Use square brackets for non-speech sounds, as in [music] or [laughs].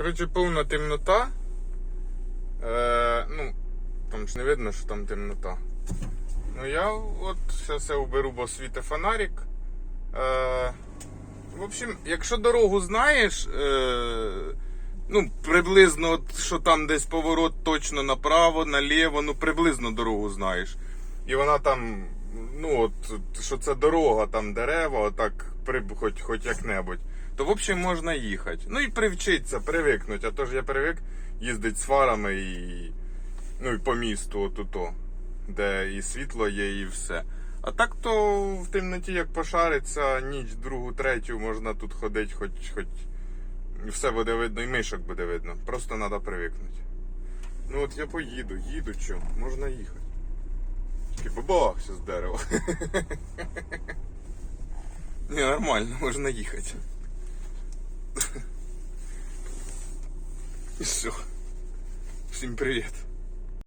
Коротше, повна темнота. Е, ну, там ж не видно, що там темнота. Ну я от я уберу, бо світе фонарик. Е, в общем, якщо дорогу знаєш, е, ну, приблизно, от, що там десь поворот точно направо, наліво, ну приблизно дорогу знаєш. І вона там, ну от, що це дорога, там дерева, отак, хоч, хоч як-небудь, то в общем можна їхати. Ну і привчитися, привикнути. А то ж я привик їздити з фарами і, ну, і по місту, отуто, де і світло є, і все. А так то в темноті як пошариться, ніч, другу, третю можна тут ходити, хоч, хоч все буде видно, і мишок буде видно. Просто треба привикнути. Ну от я поїду, їду що, можна їхати. Тільки побався з дерева. [laughs] Ні, нормально, можна їхати. І все. Всім привіт.